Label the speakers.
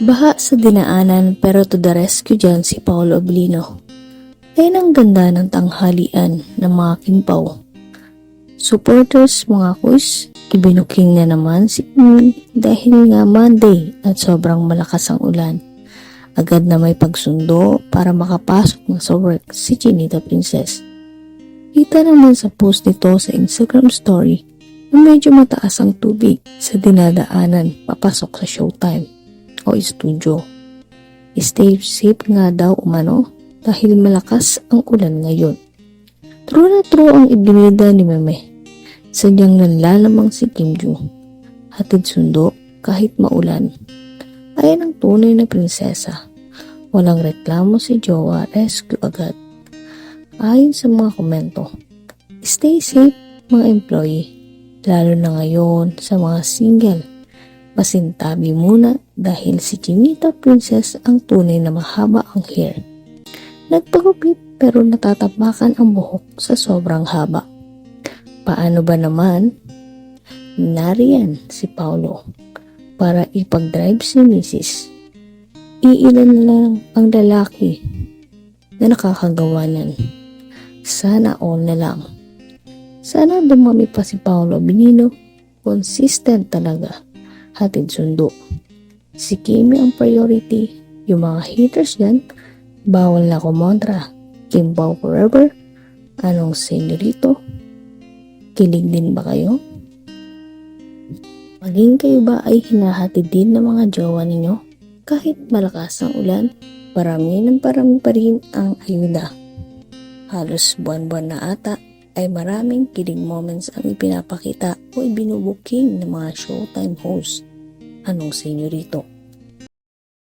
Speaker 1: Baha sa dinaanan pero to the rescue dyan si Paolo Oblino. Ayun ang ganda ng tanghalian ng mga kimpaw. Supporters mga kuys, ibinuking na naman si Moon dahil nga Monday at sobrang malakas ang ulan. Agad na may pagsundo para makapasok na sa work si Chinita Princess. Kita naman sa post nito sa Instagram story na medyo mataas ang tubig sa dinadaanan papasok sa showtime o studio. Stay safe nga daw umano dahil malakas ang ulan ngayon. True na true ang ibinida ni Meme. Sadyang nanlalamang si Kim Joo. Hatid sundo kahit maulan. Ayan ang tunay na prinsesa. Walang reklamo si Jowa, rescue agad. Ayon sa mga komento, stay safe mga employee, lalo na ngayon sa mga single. Pasintabi muna dahil si Chinita Princess ang tunay na mahaba ang hair. Nagpagupit pero natatapakan ang buhok sa sobrang haba. Paano ba naman? Nariyan si Paulo para ipag-drive si Mrs. Iilan lang ang lalaki na nakakagawa niyan. Sana all na lang. Sana dumami pa si Paolo Benino. Consistent talaga. Hatid sundo. Si Kimi ang priority. Yung mga haters yan, bawal na kumontra. Kimbaw forever. Anong senyorito? Kilig din ba kayo? Maging kayo ba ay hinahatid din ng mga jowa ninyo? Kahit malakas ang ulan, parami ng parami pa rin ang ayuda. Halos buwan-buwan na ata ay maraming kilig moments ang ipinapakita o ibinubuking ng mga showtime host. Anong senyorito?